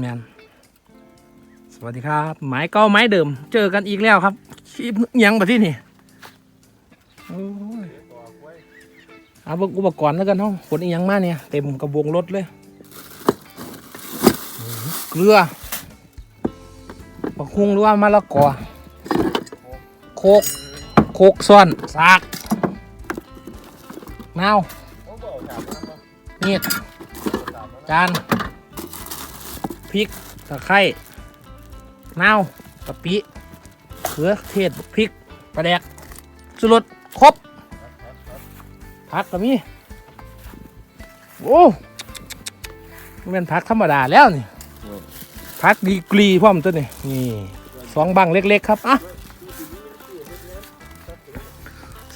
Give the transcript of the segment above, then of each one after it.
แมนสวัสดีครับ ไม้เก้าไม้เดิม เจอกันอีกแล้วครับคลิปยังมาที่นี่เอาอุปกรณ์แล้วกันเนาะขนอีหยังมาเนี่ย เต็มกระบวงรถเลย เกลือบักคุงหรือว่ามะละกอโคกโคกซ่อนสากนาวมีดจาน พริกตะไคร้นาวกะปิเขือเทศพริกปลาแดกสุรสครบผักก็มีโอ้มันเป็นผักธรรมดาแล้วนี่ผักดีกรีพร้อมตัวนี่นี่สองบังเล็ก ๆ ครับอะ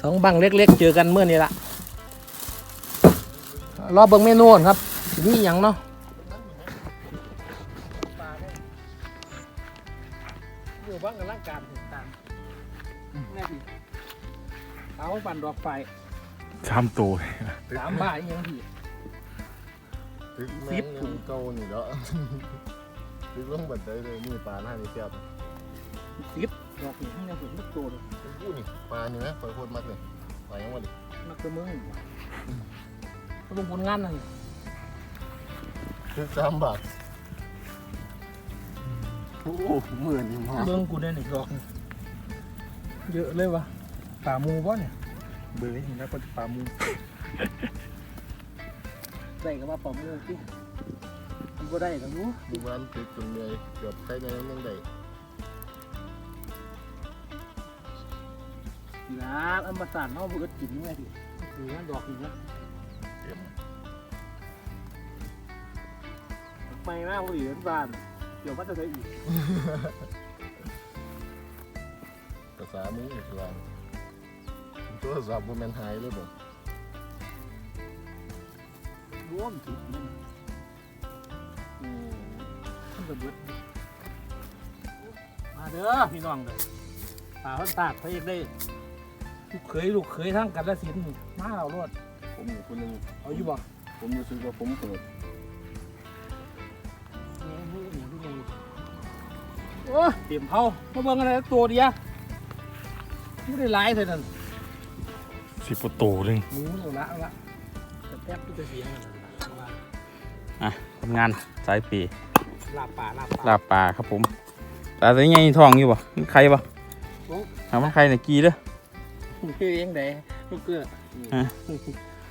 สองบังเล็ก ๆ เจอกันเมื่อนี้ละรอเบิ่งเมนูนครับสิมีอย่างเนาะ อยู่บ้างกับร่างกายติดตามแน่ดิเอาปั่นดอกไฟชามตัวสามบ่ายยังดีตึกสิแม่บงยังเก่านี่เนาะตึกลงบันไดเลยนี่ปลาหน้านี่เสียบสิบดอกนี่ให้ยังถึงลูกโตเลยอู้นี่ปลานี่ไหมปลาโคตรมักเลยปลายังวะดินักเตะเมืองเขาลงผลงานนั่นตึกสามบาท โอ้หมื่นนี่มาเมืองกูได้หนึ่งดอกนี่เยอะเลยวะป่ามูป่ะเนี่ยเบื่อเห็นแล้วก็ป่ามูได้ก็ว่าป่ามูที่มันก็ได้ก็รู้ดูวันตึกจนเหนื่อยเกือบใกล้ในนั้นยังได้นะอันมาสานเนาะมันก็กินไงดิหรือว่าดอกนี่นะเต็มไม่มากเลยเหรียญบาน เดี๋ยวว่าจะได้อีกภาษามืออีกแล้วตัวสับโมเมนหายเลยบ่ร่วมถึงมันอืมมันจะเบิดมาเด้อพี่น้องเด้อป่าพันตากพระเอกได้ลูกเขยลูกเขยทั้งกันและสินธุ์นี่มาเอารถผมอยู่คนหนึงเอาอยู่บ่ผมรู้สึกว่าผมเปิด โอ้ยเตรียมเขามาเบิ่งอะไรตัวเดียวไม่ได้หลายเท่านั้นสิบโตวหนึงหมูเอาละเอาละแต่แป๊บก็จะเสียงกันนะว่าอะทำงานสายปีลาบป่าลาบป่าลาบปลาครับผมปลาตัวใหญ่ทองอยู่บ่มันใครบ่โอ้ถามว่าใครเนี่ยกีเด้อคือเองไดลูกเกลือ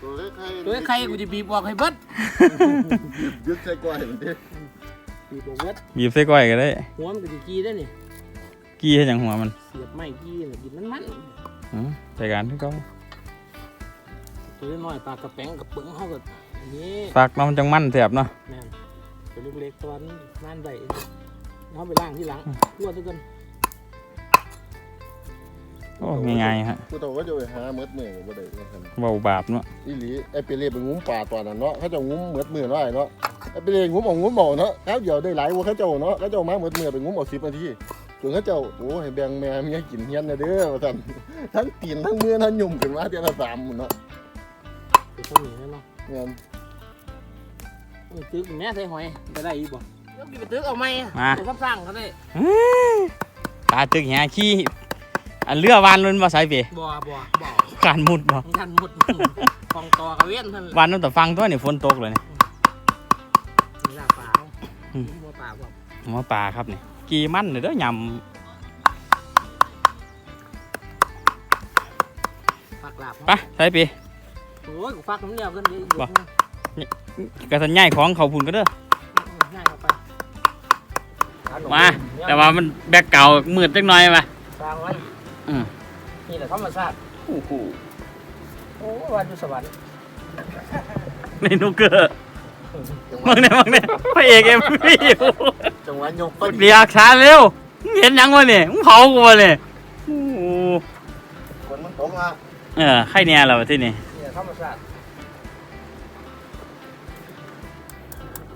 ตัวเล็กใครตัวใครกูจะบีบบอกให้เบิดยึดใส่ก้อยมันดิบี บบอกเบิดบีบใส่ก้อยก็ได้ หัวมันก็จะกีได้นี่กีให้จังหัวมันเสียบไม้กีน่ะกินมันมันอืมใส่การที่เขาตัวน้อยปลากระแป้งกระเปิงเขาก็อันนี้ฝากน้ำจังมันแสบเนาะแม่นตัวเล็กๆตัวนั้นนั่นใดเขาไปล้างที่หลังรวดทุกคนโอ้ง่ายๆฮะกูต้องว่าจะไปหาเมดมือบ่ได้ว่าซั่นเบาบาปเนาะอีหลีไอ้เปเล่ไปงุ้มป่าตอนนั้นเนาะเขาเจะงุ้มเมดมือเนาะไอ้เนาะ ไอ้เปเล่งุ้มเอางุ้มเอาเนาะแล้วเดี๋ยวได้หลายกว่าเขาเจ้าเนาะเขาเจ้ามาเมดมือไปงุ้มเอา10นาทีจนเขาเจ้าโอ้ให้แบ่งแม่เมียกินเฮียนนะเด้อว่าซั่นทั้งตีนทั้งมือทั้งยุ่มขึ้นมาเทียละสามหมดเนาะไปต้นนี้เนาะเงี้ยตึกแม่ใส่หอยไปได้อีกบ่ยกไปตึกเอาไหมมาไปซับสร้างเขาได้ปลาตึกแหขี้อันเรือวานลุ้นมาสายปีบ่บ่บ่การมุดบ่ของท่านหมดกองตอกระเว้นท่านวานนู้นแต่ฟังตัวนี่ฝนตกเลยนี่ล ป่าบ่หัวปลาครับนี่กีมันเลยเด้อยปักลาบำไปสายปีโอ้ยกูฟักน้ำเดียวกันดีบ่กระสันใหญ่ของเขาพุ่นก็เด้อ ง่ายเข้าไปมา แต่ว่ามันแบกเก่ามืดจักหน่อยมา สร้างไว้อืม นี่แหละธรรมชาติโอ้โหโอ้วันอยู่สวรรค์ในนูเกอร์ มึงเนี่ยมึงเนี่ยพระเอกเอ็มวีอยู่จังหวะยกเรียกช้าเร็วมึงเห็นยังวะเนี่ยมึงเผากูวะเนี่ยโอ้โหคนมันตกมาเออใครเนี่ยเราที่นี่นี่แหละธรรมชาติ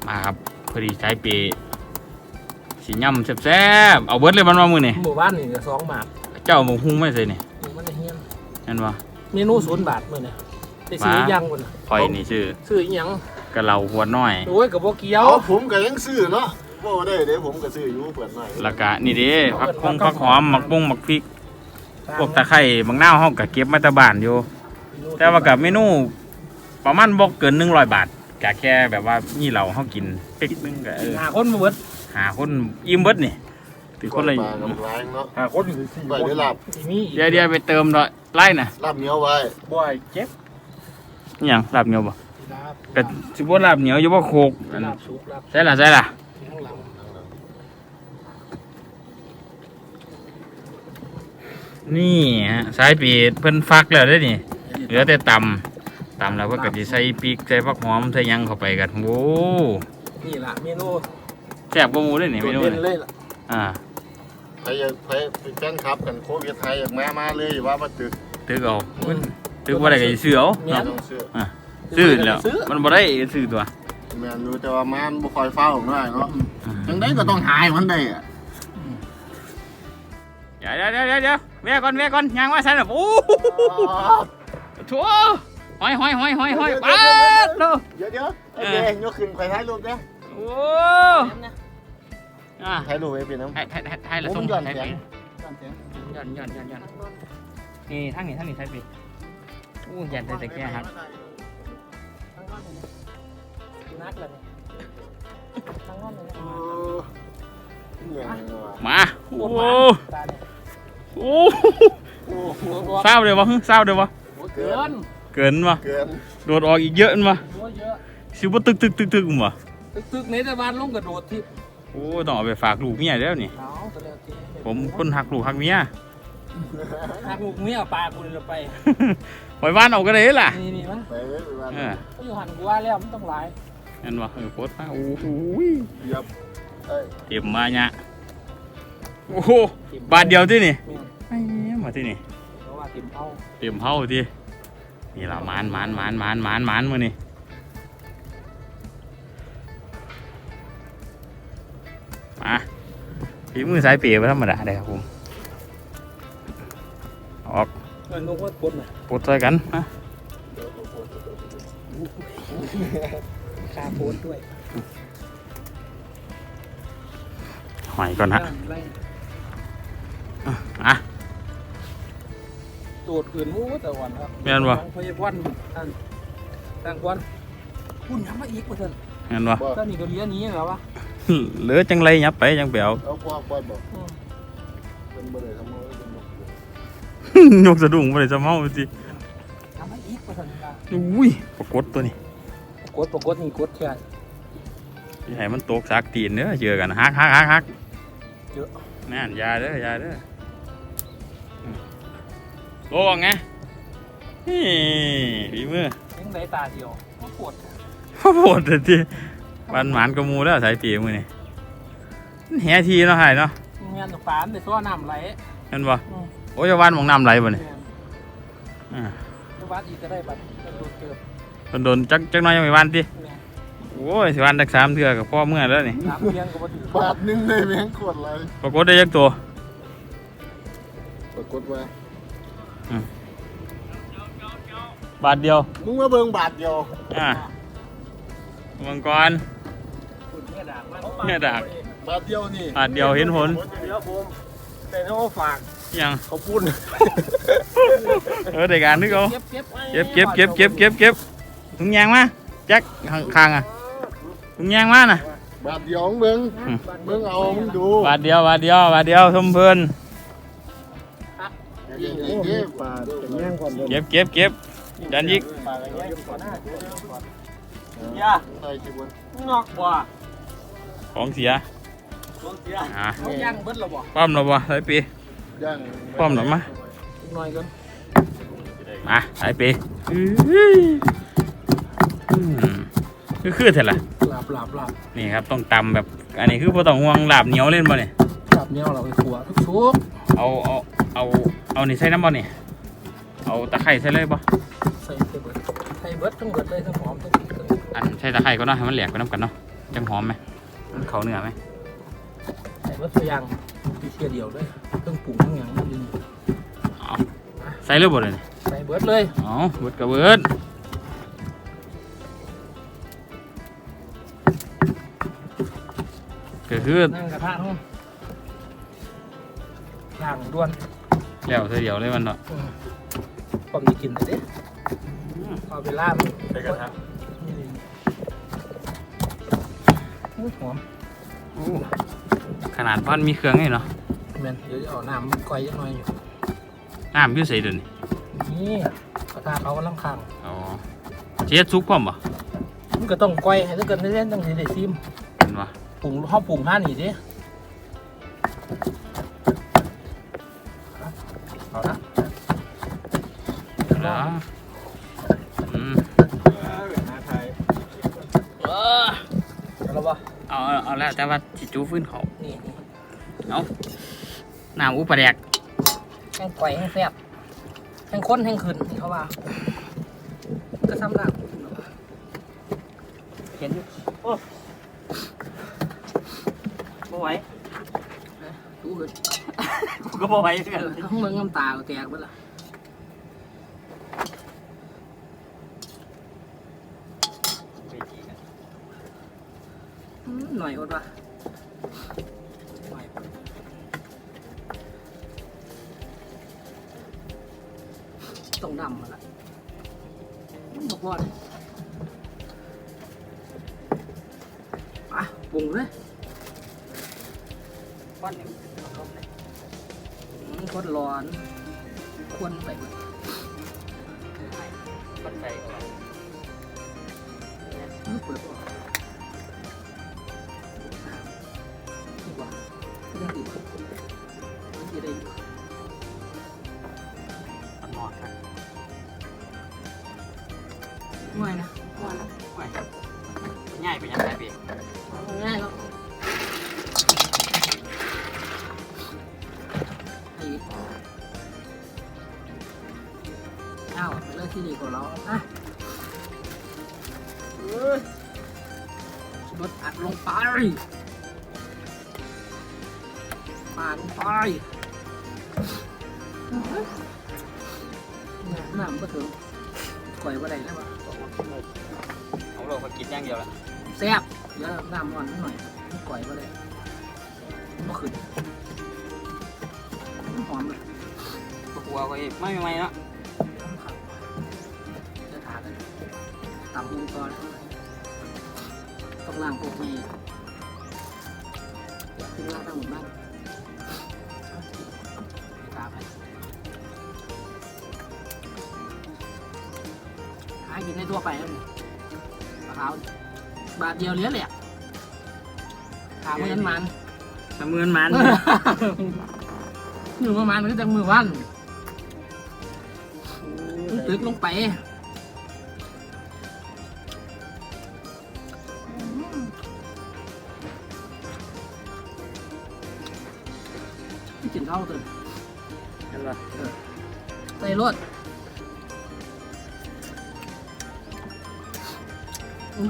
มาครับพอดีใช้ปีสีย่ำแซ่บๆเอาเบิร์ดเลยมันมามือนี่หมู่บ้านนี่ก็สองหมากเจ้าหมูหุ้งไม่ใส่เนี่มันได้เฮียนเห็นปะเมนูศูนย์บาทมื้อเนี่ยได้ซื้อมายังคนน่ะคอยนี่ชื่อซื้ออีหยังะเหล่าหัวน้อย โอ้ยกับโบเกียวเอาผมก็ยังซื้อเนาะบ่ได้เด้ผมก็ซื้ออยู่เปิดหน่อยแล้วก็นี่เด้ผักพงผักหอมหมักบุ้งหมักพริกพวกตะไคร้บางนาวเฮาก็เก็บมาแตะบ้านอยู่ แต่ว่ากับเมนูประมาณบ่เกิน100บาทก็แค่แบบว่านี่เราเฮากินเป๊กนึงก็เออหาคนมาเบิดหาคนอิ่มเบิดนี่ถือคนละปลากับล้างเนาะหาคนคือสี่ไว้ได้ลาบที่มีอีกเดี๋ยวเดี๋ยวไปเติมหน่อยไล่น่ะลาบเหนียวไว้บ่อยเจ็บอิหยังลาบเหนียวบ่ ลาบก็สิบ่ลาบเหนียวอยู่บ่โคกอันลาบสุกลาบใช่ล่ะใช่ล่ะข้างหลังนี่ฮะสายปีดเพิ่นฟักแล้วเด้อนี่เหลือแต่ตำตำแล้วเพิ่นก็สิใส่พริกใส่ผักหอมใส่หยังเข้าไปกันโอ้นี่ล่ะเมนูแซ่บกว่าหมูเด้อนี่โดเมดนูเด่นนี่เลยล่ะอ่าใครอยากใครเป็นแฟนคลับกันโควิดไทยอยากมามาเลยว่ามาตึกตึกเอาอุ๊ยตึกบ่ได้ก็สิซื้อเอาแม่นต้องซื้อ ซื้อแล้วมันบ่ได้ซื้อตัวแม่นรู้แต่ว่ามันบ่ค่อยเฝ้าของได้เนาะจังได๋ก็ต้องหายมันได้อะเดี๋ยวเดี๋ยวเดี๋ยวเดี๋ยวแม่ก่อนแม่ก่อนยางว่าซั่นน่ะโอ้ทั่วหอยหอยหอยหอยหอยปาดโลเดี๋ยวเดี๋ยวโอเคยกขึ้นไปถ่ายรูปเด้อโอ้อ่าถ่ายรูปไว้เป็นน้ำให้ให้ให้ให้ละโอ้ส่งมันหย่อนให้แสไปงย้อนย้อนย้อนย้อนนี่ทางนี้ทางนี้ใช่ปีโอ้ยันได้แต่แก่ครับ นักเลยทั้งนั้นเลยเออเหนื่อยว่ะมาโอ้ตาเนี่ยโอ้โอ้โหเศร้าเลยวะฮึเศร้าเลยวะเกินเกินวะเกินโดดออกอีกเยอะมั้ยตัวเยอะสิบ่ตึกตึกตึกตึกมั้ยตึกๆในตะวันลงกระโดดที่โอ้ต้องเอาไปฝากลูกเมียแล้วนี่เอาก็แล้วที่ผมคนหักลูกหักเมีย หักลูกเมียปลากูเลยไปปล่อยบ้านออกก็ได้ล่ะนี่นี่มั้ยไปเลยไปวันเออก็อยู่หันกูว่าแล้วมันต้องหลายนั่นวะเออโคตรมาโอ้โหเหยียบเอ้ยเตรียมมาเนี่ยโอ้โหบาทเดียวที่นี่แม่นไอ้เหี้ยมาที่นี่เพราะว่าติ่มเอาเตรียมเฮาที่นี่ล่ะหมานหมานหมานหมานหมานหมานมื้อนี่มาฝีมือสายเปียบ่ธรรมดาเด้อครับผมออกเงิ นนกว่าปนน่ะปลดใส่กันมาคาโพนด้วยหอยก่อนฮะไล่อะตูดอื่นมู้แต่วันครับแม่นบ่ของพยาบาลอันต่างวันคุณยังมาอีกว่าเถอะเห็นบ่บ่ตอนนี้ก็เลี้ยหนี้เหรอวะเหลือจังไรยับไปจังเปียวเอาพวกบ่บ่อืมเป็นบ่ได้ทำเอาเป็นบ่ ยกสะดุ้งไปเลยจะเมาสิทำมาอีกว่าเถอะอุ้ยปรากฏตัวนี้กดปกดนี่กดแค่อย่าให้มันตกสากตีนเด้อเจอกันฮักฮักฮักฮักเยอะนั่นอยาเด้ออยาเด้ออืมโลว่าไงนี่ฝีมือยังได้ตาเดียวมาปวดพ่อปวดแต่ที่บันหมานกระมูแล้วสายปีมือนี่แห่ทีเนาะหายเนาะเงี้ยปานแต่ตัวน้ำไหลเห็นบ่อืม โอ้ยวันหมองน้ำไหลบ่นี่แม่นอ่าตัววัดอีกก็ได้บัตรก็โดนเกิดโดนๆจักจักหน้อยยังไม่วันติแม่นโอ้ยสิวันตักสามเทื่อกับพ่อเมื่อแล้วนี่สามเพียงก็มาถึงบาทหนึงเลยแม่งกดเลยปรากฏได้ยักตัวปรากฏว่าบาทเดียวมึงมาเบิ่งบาทเดียวอ่ามังกรคุณเนี่ยดากมันเนี่ยดากบาทเดียวนี่บาทเดียวเห็นผลเดียวผมแต่ถ้าฝาก ยังเขาพูดเออเด็กอ่านนึกเอาเก็บเก็บเก็บเก็บเก็บเก็บเก็บเก็บถุงยางมาแจ็คข้างข้างอะถุงยางมาน่ะบาทเดียวของมึงอืมมึงเอามึงดูบาทเดียวบาทเดียวบาทเดียวชมเพลินเก็บเก็บปาดเป็นแย่งก่อนเก็บเก็บเก็บยันยิกปากอะไรเงี้ยก่อนหน้าเดี๋ยวเดี๋ยวก่อนอย่าใส่กี่บนงอกบ่ของเสียลงเสียอ่าเขาย่างเบิดแล้วบ่ป้ อมหรอบ่สายปีย่างป้อมหรอมาอีกหน่อยก่อนมาสายปีอื้ออืมคือคือเถอะล่ะหลับหลับหลับนี่ครับต้องตำแบบ อันนี้คือพอต้องห่วงลาบเหนียวเล่นบ่เนี่ยหลับเนี่ยเราไปขัวทุกชุกเอาเอาเอาเอานี่ใส่น้ำบ่เนี่ยเอาตะไคร้ใส่เลยบ่ใส่เบิดใส่เบิดทั้งเบิดเลยทั้งหอมทั้งพริกทั้งอันใส่ตะไคร้ก็เนาะให้มันแหลกไปน้ำกันเนาะจังหอมไหมมันเข้าเนื้อไหมใส่เบิดตัวอย่างที่ เทียเดียวเลยเครื่องปรุงทั้งอย่างนี่ใส่เรือบ่เลยใส่เบิร์ดเลยอ๋อเบิร์ดกับเบิร์ดเกิดขึ้นนั่งกระทะห้องย่างด้วนแล้วเทียเดียวเลยมันเนาะผมจะกินเลยดิเอาไปล่ามันใส่กระทะหอม ขนาดพันมีเครื่องนี่เนาะแม่นเดี๋ยวจะเอาน้ำก้อยยังน้อยอยู่น้ำอยืดใส่เดินนี่กระทะเขากำลังข้างอ๋อเจ็ดซุกพร้อมบ่มันก็ต้องก้อยให้ถ้าเกิดไม่เล่นต้องสิได้ซิมเห็นปะปรุงห้องปรุงท่านี่ดิเอาละแล้วอืมเออเอาละวะเอาเอาเอาแล้วแต่ว่าจิจูฟื้นเขา นี่นี่น้ำอุปลาแดกแห้งก้อยแห้งแซ่บแห้งข้นแห้งขืนเขาว่าก็ซ้ำหลังเห็นอยู่บ่ไหวดูเลยกูก็บ่ไหวเหมือนกันทั้งเมืองน้ำตาก็แตกไปละอืมหน่อยอดวะ ง่ายนะไหวง่ายไปยังไงพี่ง่ายแล้วไอ้อ้าวเรื่องที่ดีกว่าเราอะเอ้ยรถอัดลงไปปาดลงไปน้ำน้ำก็ถึงก่อยว่าไรแล้ววะของเรา ก็กินอย่างเดียวละแซ่บเดี๋ยวน้ำอ่อนนิดหน่อยมันก่อยว่าไรมันขึ้นมันหอมเลยกลัวก็อีกไม่ไม่เนาะต้องขับจะถากันต่ำลงก่อนต้องล้างพวกนี้อยากกินล้างทั้งหมดบ้างตามไปหากินในทั่วไปแล้วนี่ปลา ขาวบาทเดียวเหลี้ยแหละถามเงินมันน้ำมือมันอยู่ประมาณนี้จังมือวันมันตึกลงไปกินเท่าตัวเห็นปะใส่รถ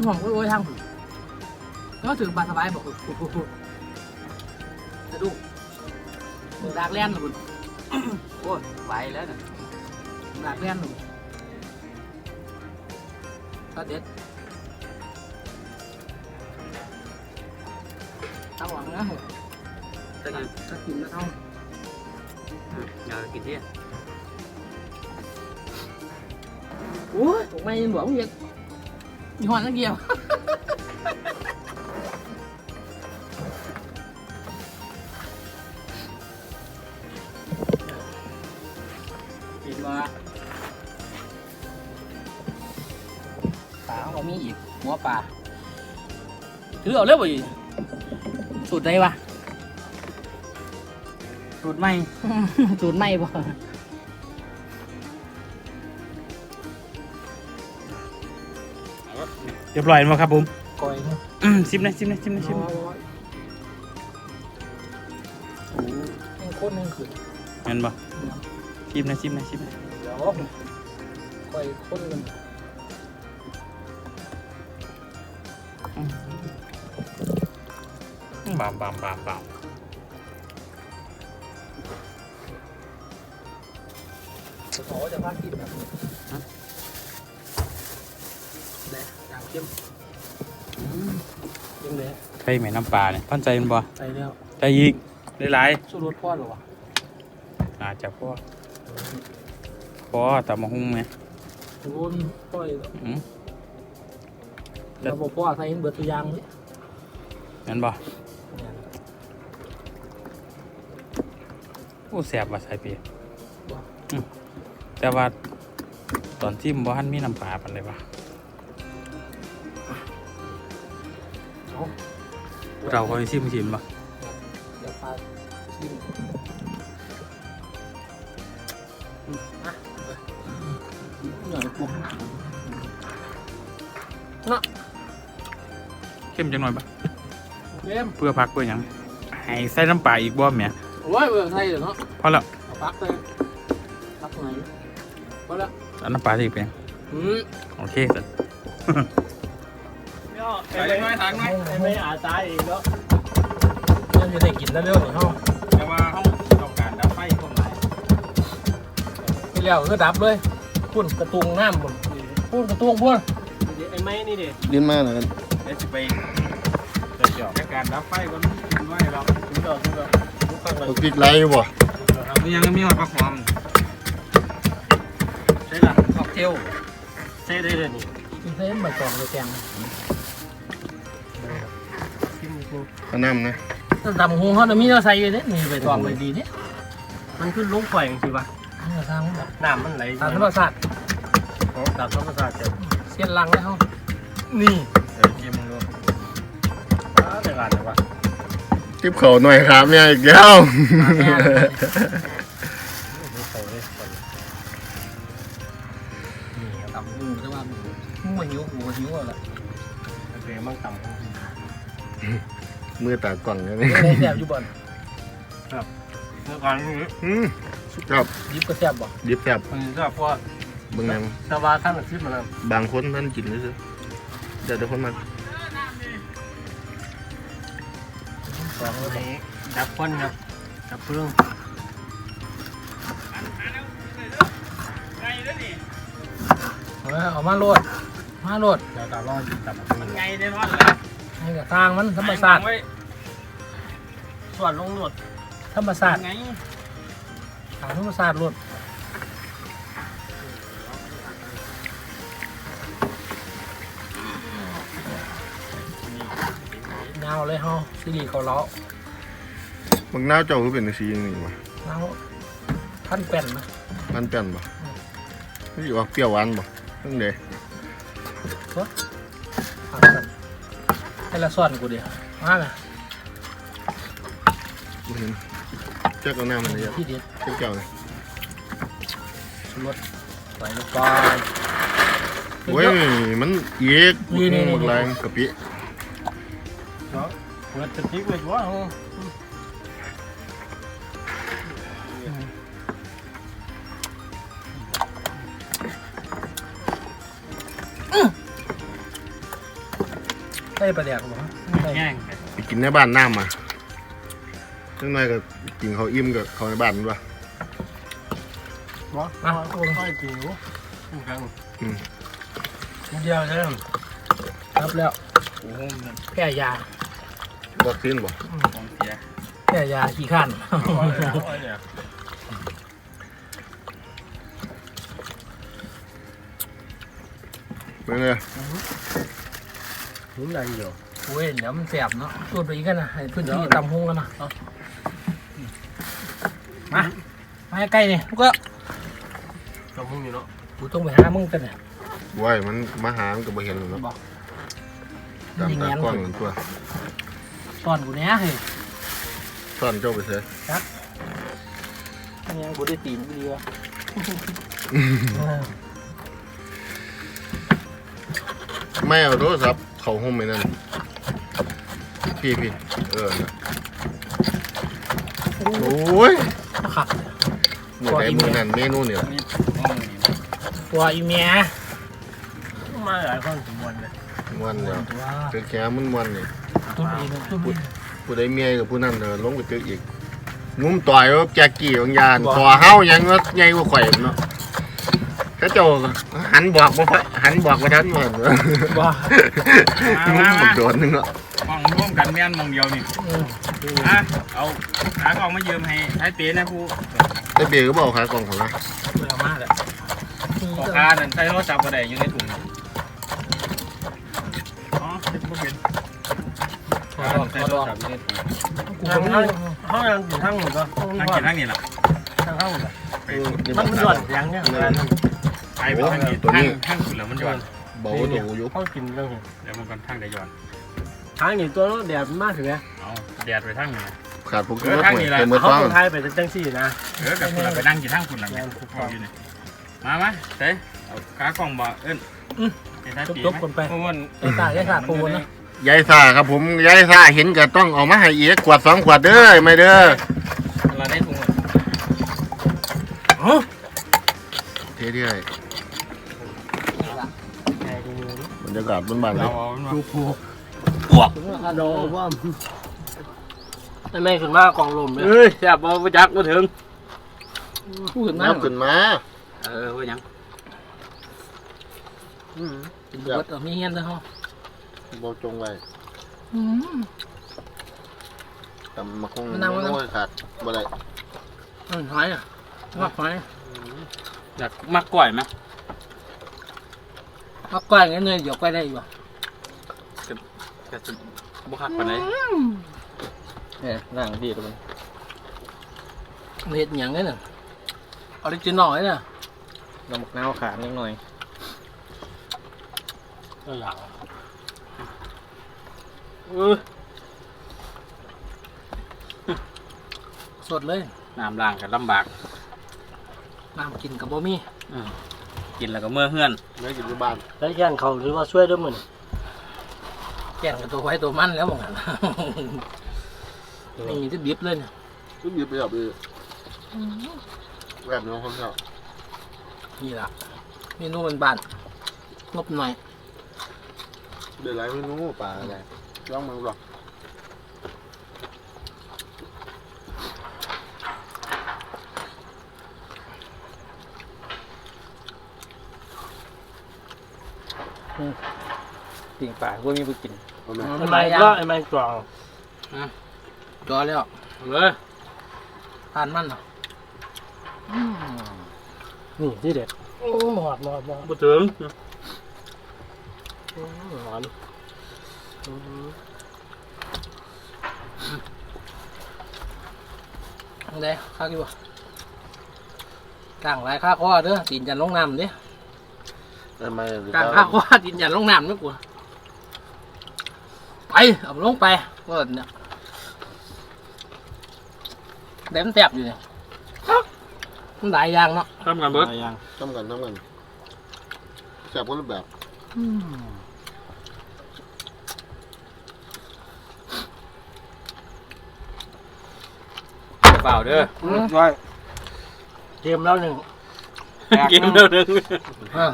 มึงห่วงโอ้ยทางผมก็ถึงบาสบายบอกจะดูมึงดากแล่นหรือมึงโอ้ยไหวแล้วนะดากแล่นหรือก็เด็ดเอาหวังนะเหรอจะกินถ้ากินแล้วเท่าอยากินที่โอ้ยถูกไมยังบอกมึงเห็น มีหอนนักเกียว กินมาปลาเขามีอีก หัวปลา ถือเอาเร็วไปสูตรใดวะ สูตรใหม่ สูตรไม่บ่ รียบร้อยแล้วครับผมก้อยเนาะซิมนะซิมนะซิมนะซิมโอ้โหแม่งโคตรแม่งขืนเห็นปะซิมนะซิมนะซิมนะเดี๋ยวก้อยโคตรเลยบามบามบามบามขอจะพากินแบบ นี้แหละอย่างเข้มเข้มเลยส่แม่น้ำปลาเนี่ยพันใจมันบ่ใส่แล้วใจอีกหลายสู้รถพ่อหรอวะๆอาจจะพอพอตำมะฮุ่งไหมรุนพ่อยอืมแล้วบอกพ่อใส่เห็นเบิดตัวอยางนี่นั่นบ่โอ้แสบว่ะใส่เปียอืมแต่ว่าตอนที่บ่ทันมีน้ำปลาปานใดวะ เอาเราเคยชิมชิมบ่เดี๋ยวพาชิมอืมอะหน่อยปุ๊บเข้มจังหน่อยบ่เล่มเพื่อพักเพื่อหยังให้ใส่น้ำปลาอีกบ่แม่โอ้ยเบิดใส่เดี๋ยวเนาะพอแล้วเอาปักเลยปักไหนพอละเอาน้ำปลาที่เป็นอืมโอเคสัน ใส่น้อยทางน้อยไม่อาตายอีกแล้วมันจะได้กินแล้วเร็วหน่อยห้องแต่ว่าเขาต้องการดับไฟพวกไหนที่แล้วก็ดับเลยพุ่นกระตุงน้ำพุ่นพุ่นกระตุงพุ่นไอ้ไม้นี่ดิลิ้นมาหน่อยกันเดี๋ยวจะไปเดี๋ยวการดับไฟก็มันไว้เราทุกดอกทุกดอกทุกข้างเลยเอาพริกไล่บ่มียังมีหอยปลาหอมใช่ละค็อกเทลใช่ได้เลยนี่กินเส้นใบตองใบแกง มชิมเอาน้ำนะถ้าดำหงเขาจะมีเราใส่อยู่เนี่ยมีใบตองใบดีเนี่ยมันขึ้นลงข่อยจริงๆป่ะนี่ก็ทางแบบน้ำมันไหลทางธรรมศาสตร์ตามธรรมชาติเจ้าเสียนลังเลยเขานี่เดี๋ยวชิมมึงดูอ้าวแต่ละแต่ว่าทิปเขาหน่อยครับเนี่ยอีกแล้ว มือตากล่องเนี่ยไม่ได้แซ่บอยู่บ่อนเมื่อก่อนนี้อืมครับยิบก็แซ่บบ่ดิบแซ่บมันก็พวกเบิ่งแนวตะวาขั้นอาทิตย์มาแล้วบางคนท่านกินเลยซื้อเดี๋ยวเดี๋ยวคนมาสองเลยนี้ดับควันครับดับเพลิงเอาเอามาโลดมาโลดเราตาล่อจิตตับไงแน่นอนเลย นี่ก็ทางมันธรรมศาสตร์ส่วนลงหนวดธรรมศาสตร์ไงทางธรรมศาสตร์โลดเงาเลยเฮาซีรีส์เขาเล้าบางหน้าวเจ้าคือเป็นสีอย่างนี้วะเงาพันเป็นนะมันเปลี่ยนบ่นี่ว่าเปรี้ยวหวานบ่ตั้งเดพันเป็น ให้ละส่วนกูเดียวมาเลยบ่เห็นเจ้าก็น้ำมันเลยอะที่เด็ดเจ้าเจ้าเลยรสใส่ลงไปโอ้ยมันเยกนี่นี่นี่หมดแรงกะปิ เปิดจะทิ้งเลยว่าใส่ ปลาแดกบ่ใส่แง่งไปกินในบ้านน้ำมาจังหน่อยก็กินเขาวอิ่มกับเขาในบ้านด้วยว่ามาโอ้ยค่อยกินรู้ครั้งอืมเดียวใช่ไหมรับแล้วโอ้โหมันแก้ยาวัคซีนบ่ของเสียแก้ยาขี้ข้านเนี่ยเป็นไง หุ่นใหญ่อยู่โอ้ยเดี๋ยวมันแสบเนาะตัวไปอีกกันนะให้พื้นที่ตำหงกันนะเอามามาใกล้นี่ลูกก็จมึงอยู่เนาะกูต้องไปหามึงกันเนี่ยว้มันมาหามันก็บ่เห็นหรอกเนาะบอกตามตาแงนกล้องนั่นตัวตอนกูเนี้ยเฮ้ยซ่อนเจ้าไปเสียอันนี้กูได้ตีนกูดีวะไม่เอาโทรศัพท์ เข้าห้องไปนั่นพี่พี่เออน่ะโอ้ยขัดมือไหนมือนั่นเมนูเนี่ยนี่ของมือนี่ตัวอีเมียมาหลายคนสมวันเลยมันเดียวตัวคือแค่มันมันนี่ตุ้มอีกตุ้มอีกผู้ใดเมียกับผู้นั้นเดินลงไปตึกอีกงุ้มต่อยว่าแจ็คกี้บางยานต่อเฮายังว่าใหญ่กว่าข่อยเนาะเขาเจ้าหันบอกบ่ค่ อยหันบอกบ่ทันเหมือนว่างุ้มบักโดนนึงเนาะพ่อองร่วมกันแม่นมองเดียวนี่อืมอะเอาขากล้องมายืมให้ให้เป๊นะผู้ได้เบรกก็บอกขากล่องของนะเวลามากเลยปอกคานั่นใส่โทรศัพท์ก็ได้อยู่ในถุงอ๋อเป็นบ่เป็นขอดองใส่ขอโทดรองศัพท์อยู่ในถุงกูก็ไม่รู้เขายังกินทั้งหมดก็ทางกินทางนี้ล่ะทั้งข้าวหมดไปมันมันหย่อนยังเนี่ย เวลาไปไปทางนี้ทางทางคุณแล้วมันย้อนเบาตัวอยู่เขากินเรื่องเดี๋ยวมันก่อนทางได้ย้อนทางนี้ตัวแดดมากถึงไงเอาแดดไปทางนี้ขาดผมเอกินอรถทางหมนี้ดแหละเต็มมือเขาคนไทยไปจังซี่นะเออกับคุณเราไปนั่งกินทางคุณแล้วพออยู่นี่มาไหมเต้เอาขากล้องบ่เอิ้นท้ายปีจบๆกันไปเพราะว่าไอ้ตายไอ้ขาดปูนะยายซาครับผมยายซาเห็นก็ต้องเอามาให้เอียกขวดสองขวดเด้อไม่เด้อเราได้ถุงอ๋อเท่ๆบรรยากาศบ้านๆเลเรายเอามาดูผูโดว่าไอ้แม่ขึ้นมากองลมเลยเฮ้ยแซ่บบ่จักบ่ถึงพูดถึงนัน้ำบขึ้นมาเออว่ายังเป็นบุตรมีเงี้ยนะฮะบอจงไว้อืมแต่มาคงมันนั่งมันนั่งโอ้ยขาดบ่ได้อืมหอยอะมากหอยอยากมักก่อยไหม มากกว่าอย่างเงี้ยเดี๋ยวใกล้ได้อยู่กระสุนบุคักปานไหนเนี่ยนั่งดีตรงนี้เห็ดอย่างเงี้ยน่ะออริจินอลเนี่ยน้ำหมกน้าวขานิดหน่อยก็อยากเออสดเลย น้ำล้างกันลำบากน้ำกินกับบ่มี กินแล้วก็เมื่อเฮือนไม่กินที่บ้านแล้วแย่งเขาหรือว่าช่วยด้วยมึงแก่งกับตัวไว้ตัวมันแล้วมึงอะนี่จะดิบเลยเนี่ยทุกหยิบไปแบบนี้แบบน้องคนเช่านี่ล่ะเมนูมันบานๆงบหน่อยเดี๋ยวไรไม่รู้ปลาอะไรย่องมึงหรอก ปิ่งป่าก็มีไปกินเอาไหมมันไอ้มาไม้ย่าก็งไอ้ไม้กรองจอแล้วเลยทานมันเหรออืมนี่ที่เด็ดโอ้หมอดหมอดหมอดบุถึงหมอดได้ข้าวกี่บ่กลางหลายข้าข้อเด้อตีนจันลงน้ำเด้ไอ้ไม่กลางข้าข้อตีนจันลงน้ำไม่กลัว ไปเอาลงไปก็เนี่ยเด็มแสบอยู่เนี่ยมันหลายอย่างเนาะทำกันเบิดยังทำกันทำกันแซ่บคนละแบบเปล่าเด้อร้อยเกมแล้วหนึ่งกินเด้อเด้ออ่า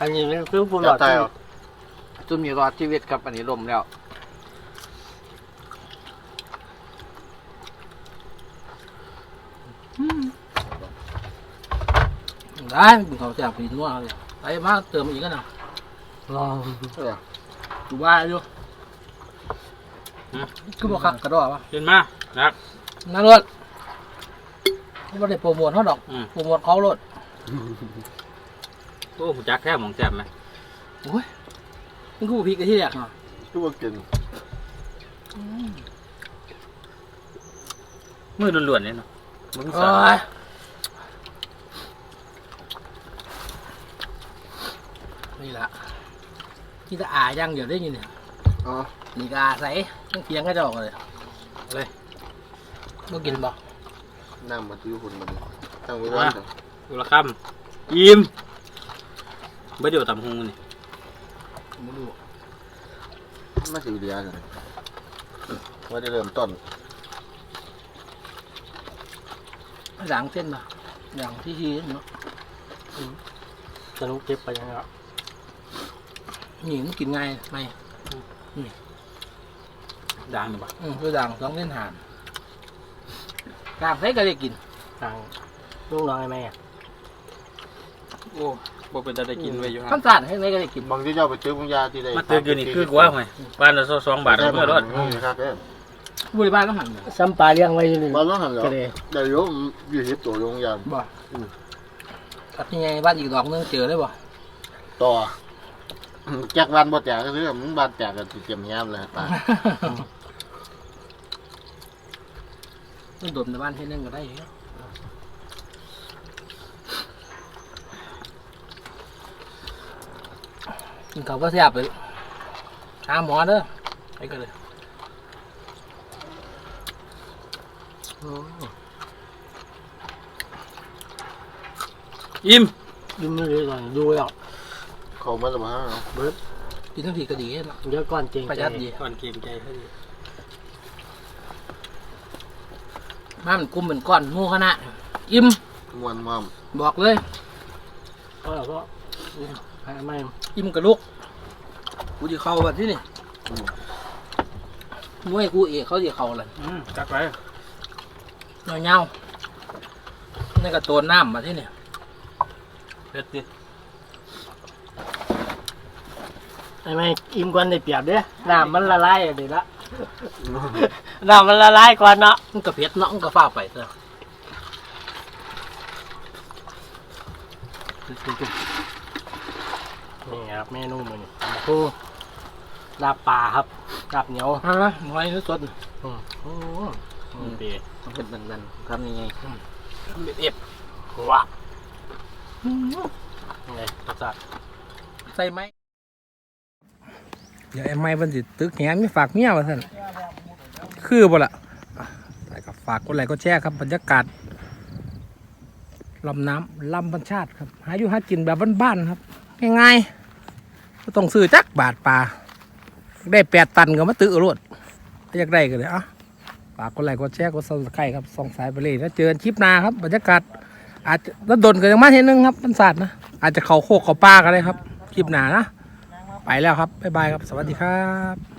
อันนี้เป็นเครื่องปูหลจัอบดตายเหรอจุ่มมีรอดชีวิตครับอันนี้ลมแล้ว ได้กินข้าวแซ่บปีนัวเลยไปมาเติมอีกกันนะลองใช่ปะดูว่าอยู่คือบอกคักกระดอกวะกินมานักนั่นรถไม่ได้โปรโมทเขาดอกอืมโปรโมทเขารถโอ้หูจักแท้หมองแจ่มไหมโอ้ยนี่คือพริกกะที่แรกเนาะทุกคนกินมือล้วนๆเลยเนาะมึงโอ้ นยนี่ละที่จะอาย่างเดี๋ยวได้ยินเนี่ยอ๋อนี่กอาใส่ต้องเพียงให้เจ้าเลยเลยต้องกินบ่น้ำมาตื้อหุ่นมันตั้งไว้วันเถอะดูละคำอิ่มเบิดเดี๋ยวตำหงนี่ไม่รู้มาสิเดียเลยว่าจะเริ่มต้นด่างเส้นนะด่างที่ทีเนาะสนุกเก็บไปยังไง นี่มันกินง่ายไหมดังหรือเปล่าอืมคือด่างสองเส้นหานกลางใส่ก็ได้กินต่างลูกน้องไอ้แม่โอ้บ่เป็นตาได้กินไว้อยู่ข้าวสารให้ได้ก็ได้กินบางที่เจ้าไปซื้อของยาที่ใดมาเตือนอยู่นี่คือกว่าห่วยบ้านละ2บาทเอาเมื่อรถครับเด้อบุรีบ้านต้องหันซ้ำปลาเลี้ยงไว้อยู่นี่บ้านเราหันแล้วก็เลยได้อยมอยู่เฮ็ดตัวโรงยาบ่ตัดยังไงบ้านอีกดอกนึงเจอได้บ่ต่อ แจกวันบ่แจกก็คือมันบานแจกก็สิเก็บยามเลยป่าต้องดมในบ้านให้นึ่งก็ได้อยู่กินเขาก็แซ่บเลยหาหมอเด้อไปกันเลยอืมอิ่มดูมือเลยก่อนดูแล้ว เขามาแล้วมาเบิดกินทั้งทีก็ดีเนาะเดี๋ยวก่อนเก่งประหยัดดีก่อนเกมใจเขาดีมามันกลุ่มเป็นก้อนหมู่คณะอิ่มม่วนม่อมบอกเลย ก็แล้วก็หาไม่อิ่มกับลูกกูจะเข้าแบบที่นี่มวยกูเอกเขาจะเข้าเลยอืมจักไปเงาๆนี่ก็ตัวน้ำมาที่นี่ เผ็ดดิ ไอ้ไม่อิ่มก่อนได้เปรียบเด้อน้ำมันละลายอะเดี๋ยวละน้ำมันละลายก่อนเนาะมันก็เผ็ดเนาะมันก็ฟ้าไปเถอะนี่ครับเมนูมันโอ้ลาบปลาครับลาบเหนียวฮะน้อยหรือสดอืมโอ้มันเปียมันเป็นดันๆทำยังไงเอ็บว้าไงรสชาติใส่ไหม เดี๋ยวไอ้ไม้เพิ่นสิตึกแหนมีฝากเมียว่าซั่นคือบ่ละแต่ก็ฝากกดไลค์กดแชร์ครับบรรยากาศลำน้ำลำบรรชาติครับ หาอยู่หากินแบบบ้านๆครับง่ายๆบ่ต้องซื้อจักบาทปลาได้แปดตันก็มาตื้อรวดอยากได้ก็เลยอะฝากกดไลค์กดแชร์กดซับสไครต์ครับส่องสายไปเลยแล้วเจอกันคลิปหน้าครับบรรยากาศอาจจะแล้วดนก็ยังมาเห็นนึงครับมันสาดนะอาจจะเขาโคกเขาป้ากันเลยครับ คลิปหน้านะ ไปแล้วครับบ๊ายบายครับ สวัสดีครับ